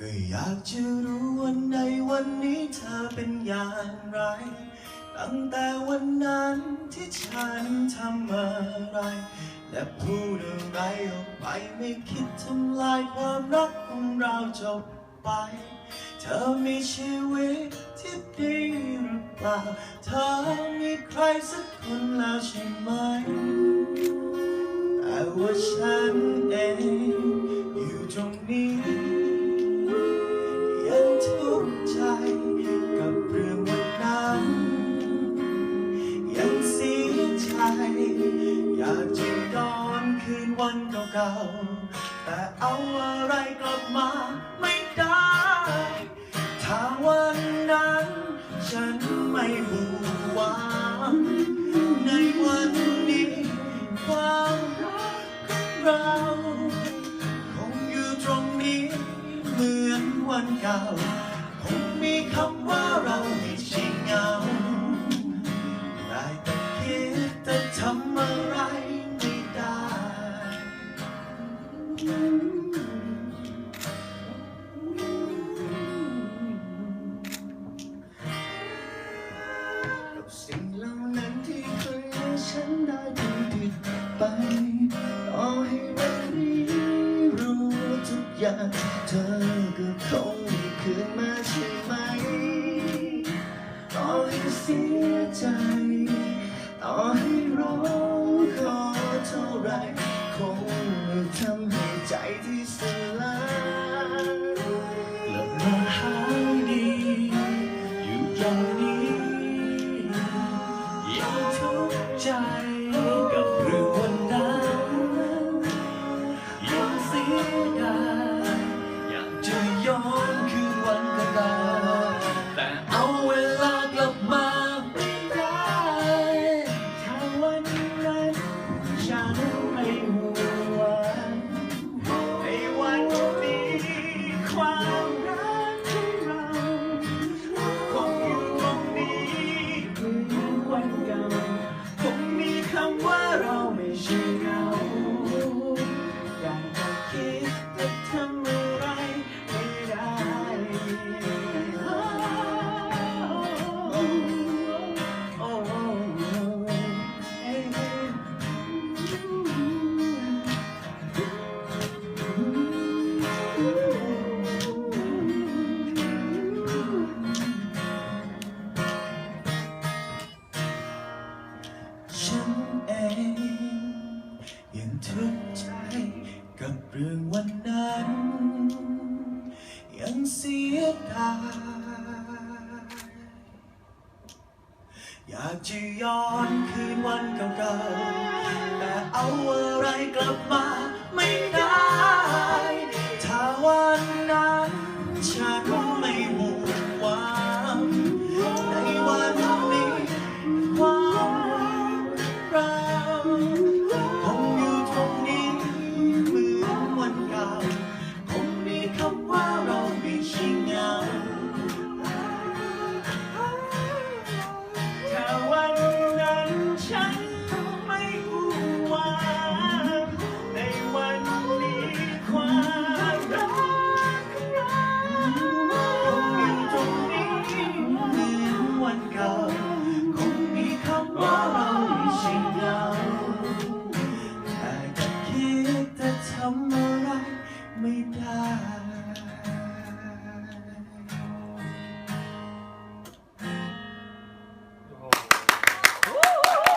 ก็อยากจะรู้ว่าในวันนี้เธอเป็นอย่างไร ตั้งแต่วันนั้นที่ฉันทำอะไร และพูดอะไรออกไปไม่คิดทำลายความรักของเราจบไป เธอมีชีวิตที่ดีหรือเปล่า เธอมีใครสักคนแล้วใช่ไหมแต่ว่าฉันเอง วันเก่าๆ แต่เอาอะไรกลับมาไม่ได้ ถ้าวันนั้น ฉันไม่บูหวางในวันนี้ความรักของเรา คงอยู่ตรงนี้ เหมือนวันเก่า คงมีคำว่าเรา ได้ดูผิดไปต่อให้วันนี้รู้ทุกอย่าง เธอก็คงไม่คืนมาใช่ไหมต่อให้เสียใจต่อให้ร้องขอเท่าไรคงไม่ทำให้ใจที่สลายกลับมาหายดีอยู่อย่างนี้ยังทุกข์ใจ ฉั ง ยังทุกข์ใจกับเรื่องวันนั้น ยังเสียดายอยากจะย้อนคืนวันเก่าๆแต่เอาอะไรกลับมา